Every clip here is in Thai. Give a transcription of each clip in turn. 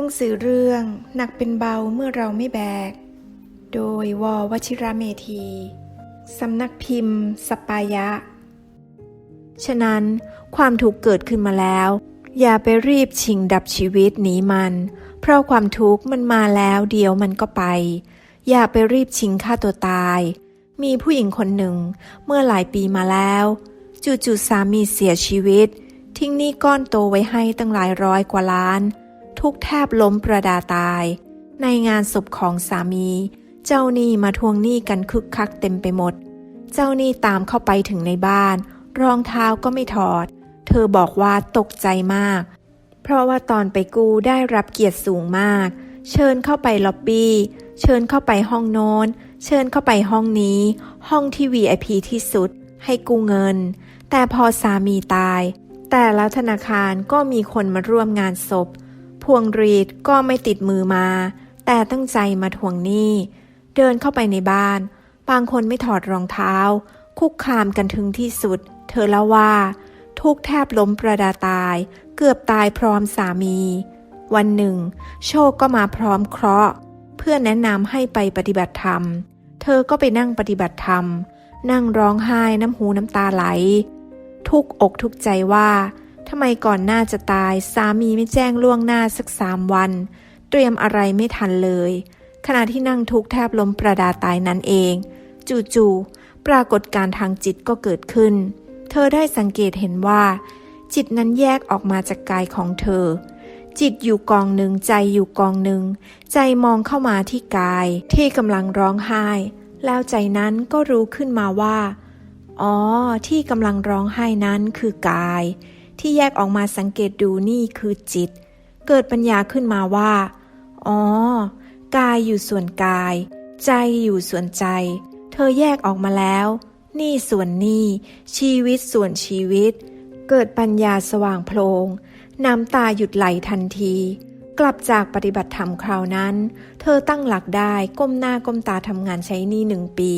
นังสือเรื่องหนักเป็นเบาเมื่อเราไม่แบก โดยววชิระเมธีสำนักพิมพ์ สปายะ ฉะนั้นความทุกข์เกิดขึ้นมาแล้ว อย่าไปรีบชิงดับชีวิตหนีมัน เพราะความทุกข์มันมาแล้วเดียวมันก็ไป อย่าไปรีบชิงฆ่าตัวตาย มีผู้หญิงคนหนึ่งเมื่อหลายปีมาแล้วจู่ๆสามีเสียชีวิต ทิ้งหนี้ก้อนโตไว้ให้ตั้งหลายร้อยกว่าล้าน ทุกแทบล้มประดาตาย ในงานศพของสามี เจ้าหนี้มาทวงหนี้กันคึกคักเต็มไปหมด เจ้าหนี้ตามเข้าไปถึงในบ้าน รองเท้าก็ไม่ถอด เธอบอกว่าตกใจมาก เพราะว่าตอนไปกู้ได้รับเกียรติสูงมาก เชิญเข้าไปล็อบบี้ เชิญเข้าไปห้องโน้น เชิญเข้าไปห้องนี้ ห้องที่ VIP ที่สุด ให้กู้เงิน แต่พอสามีตาย แต่ละธนาคารก็มีคนมาร่วมงานศพ พวงรีดก็ไม่ติดมือมา แต่ตั้งใจมาทวงหนี้ เดินเข้าไปในบ้าน บางคนไม่ถอดรองเท้า คุกคามกันถึงที่สุด เธอเล่าว่า ทุกแทบล้มประดาตาย เกือบตายพร้อมสามี วันหนึ่ง โชคก็มาพร้อมเคราะห์ เพื่อแนะนำให้ไปปฏิบัติธรรม เธอก็ไปนั่งปฏิบัติธรรม นั่งร้องไห้น้ำหูน้ำตาไหล ทุกอกทุกใจว่า ทำไมก่อนหน้าจะตาย สามีไม่แจ้งล่วงหน้าสักสามวัน เตรียมอะไรไม่ทันเลย ขณะที่นั่งทุกข์แทบล้มประดาตายนั้นเอง จู่ๆปรากฏการทางจิตก็เกิดขึ้น เธอได้สังเกตเห็นว่า จิตนั้นแยกออกมาจากกายของเธอ จิตอยู่กองหนึ่งใจอยู่กองหนึ่ง ใจมองเข้ามาที่กาย ที่กำลังร้องไห้ แล้วใจนั้นก็รู้ขึ้นมาว่า อ๋อ ที่กำลังร้องไห้นั้นคือกาย ที่แยกออกมาสังเกตดูนี่คือจิต เกิดปัญญาขึ้นมาว่า อ๋อ กายอยู่ส่วนกาย ใจอยู่ส่วนใจ เธอแยกออกมาแล้ว นี่ส่วนนี่ ชีวิตส่วนชีวิต เกิดปัญญาสว่างโพลงน้ำตาหยุดไหลทันที กลับจากปฏิบัติธรรมคราวนั้น เธอตั้งหลักได้ก้มหน้าก้มตาทำงานใช้นี้หนึ่งปี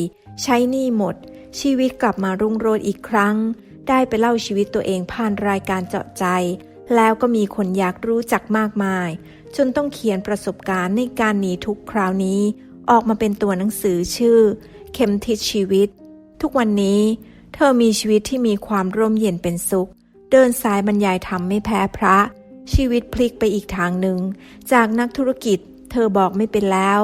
ใช้นี้หมด ชีวิตกลับมารุ่งโรจน์อีกครั้ง ได้ไปเล่าชีวิตตัวเองผ่านรายการเจาะใจ แล้วก็มีคนอยากรู้จักมากมาย จนต้องเขียนประสบการณ์ในการหนีทุกคราวนี้ ออกมาเป็นตัวหนังสือชื่อ เข็มทิศชีวิต ทุกวันนี้ เธอมีชีวิตที่มีความร่มเย็นเป็นสุข เดินสายบรรยายธรรมไม่แพ้พระ ชีวิตพลิกไปอีกทางหนึ่ง จากนักธุรกิจ เธอบอกไม่เป็นแล้ว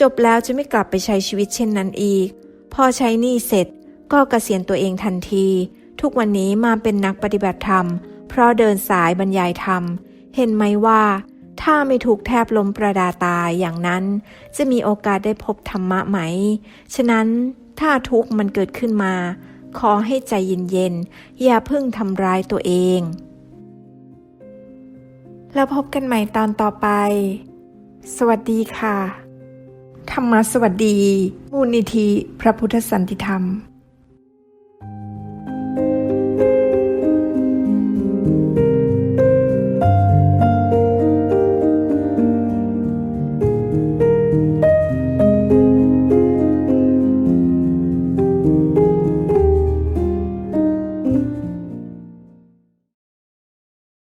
จบแล้วจะไม่กลับไปใช้ชีวิตเช่นนั้นอีก พอใช้หนี้เสร็จก็เกษียณตัวเองทันที ทุกวันนี้มาเป็นนักปฏิบัติธรรม เพราะเดินสายบรรยายธรรม เห็นไหมว่า ถ้าไม่ถูกแทบลมประดาตายอย่างนั้น จะมีโอกาสได้พบธรรมะไหม ฉะนั้นถ้าทุกข์มันเกิดขึ้นมา ขอให้ใจเย็นๆ อย่าเพิ่งทำร้ายตัวเอง แล้วพบกันใหม่ตอนต่อไป สวัสดีค่ะ ธรรมะสวัสดี มูลนิธิพระพุทธสันติธรรม